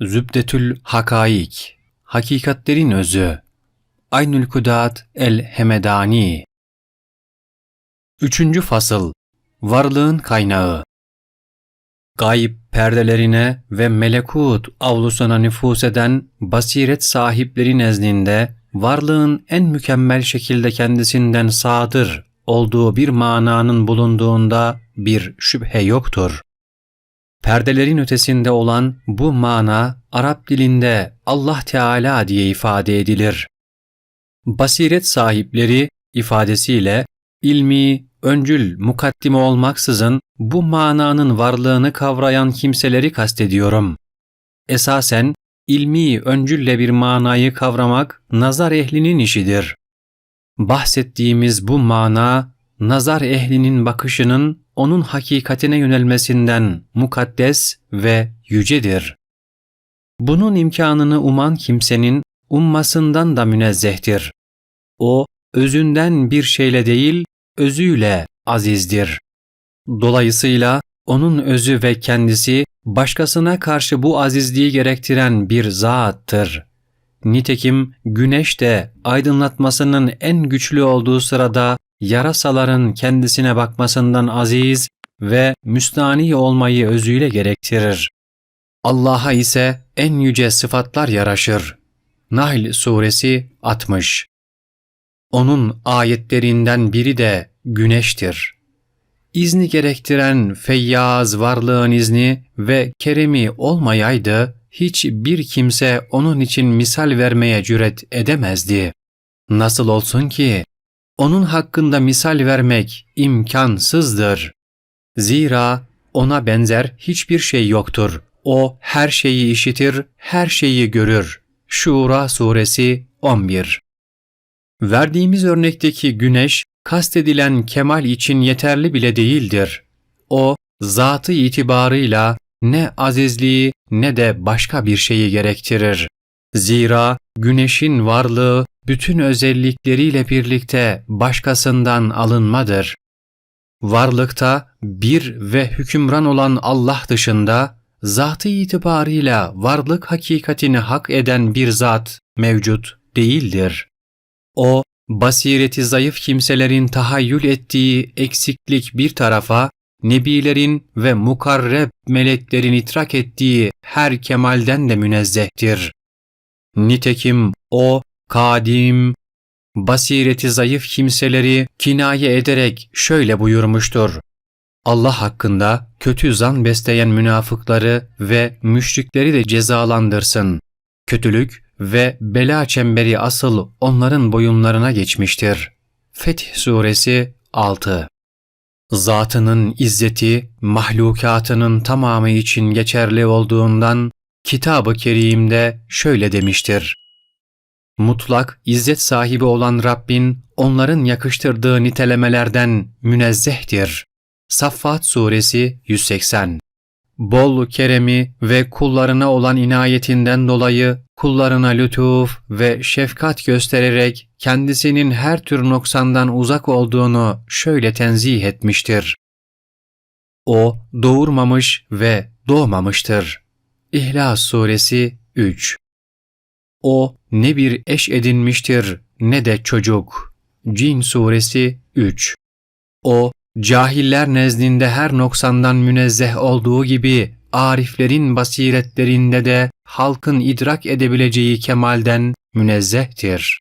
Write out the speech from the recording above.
Zübdetül Hakaik Hakikatlerin Özü Aynül Kudat El Hemedani Üçüncü Fasıl Varlığın Kaynağı Gayb perdelerine ve melekut avlusuna nüfus eden basiret sahipleri nezdinde varlığın en mükemmel şekilde kendisinden sadır olduğu bir mananın bulunduğunda bir şüphe yoktur. Perdelerin ötesinde olan bu mana Arap dilinde Allah Teala diye ifade edilir. Basiret sahipleri ifadesiyle ilmi, öncül, mukaddime olmaksızın bu mananın varlığını kavrayan kimseleri kastediyorum. Esasen ilmi öncülle bir manayı kavramak nazar ehlinin işidir. Bahsettiğimiz bu mana nazar ehlinin bakışının onun hakikatine yönelmesinden mukaddes ve yücedir. Bunun imkanını uman kimsenin ummasından da münezzehtir. O özünden bir şeyle değil, özüyle azizdir. Dolayısıyla onun özü ve kendisi başkasına karşı bu azizliği gerektiren bir zattır. Nitekim güneş de aydınlatmasının en güçlü olduğu sırada yarasaların kendisine bakmasından aziz ve müstani olmayı özüyle gerektirir. Allah'a ise en yüce sıfatlar yaraşır. Nahl Suresi 60 Onun ayetlerinden biri de güneştir. İzni gerektiren feyyaz varlığın izni ve keremi olmayaydı, hiç bir kimse onun için misal vermeye cüret edemezdi. Nasıl olsun ki onun hakkında misal vermek imkansızdır. Zira ona benzer hiçbir şey yoktur. O her şeyi işitir, her şeyi görür. Şura suresi 11 Verdiğimiz örnekteki güneş, kastedilen kemal için yeterli bile değildir. O, zatı itibarıyla ne azizliği ne de başka bir şeyi gerektirir. Zira güneşin varlığı bütün özellikleriyle birlikte başkasından alınmadır. Varlıkta bir ve hükümran olan Allah dışında zatı itibarıyla varlık hakikatini hak eden bir zat mevcut değildir. O, basireti zayıf kimselerin tahayyül ettiği eksiklik bir tarafa, nebilerin ve mukarreb meleklerin itrak ettiği her kemalden de münezzehtir. Nitekim o, kadim, basireti zayıf kimseleri kinaye ederek şöyle buyurmuştur. Allah hakkında kötü zan besleyen münafıkları ve müşrikleri de cezalandırsın. Kötülük ve bela çemberi asıl onların boyunlarına geçmiştir. Fetih Suresi 6 Zatının izzeti mahlukatının tamamı için geçerli olduğundan Kitab-ı Kerim'de şöyle demiştir. Mutlak izzet sahibi olan Rabbin onların yakıştırdığı nitelemelerden münezzehtir. Saffat Suresi 180 Bol keremi ve kullarına olan inayetinden dolayı kullarına lütuf ve şefkat göstererek kendisinin her tür noksandan uzak olduğunu şöyle tenzih etmiştir. O doğurmamış ve doğmamıştır. İhlas Suresi 3 O ne bir eş edinmiştir ne de çocuk. Cin Suresi 3 O cahiller nezdinde her noksandan münezzeh olduğu gibi ariflerin basiretlerinde de halkın idrak edebileceği kemalden münezzehtir.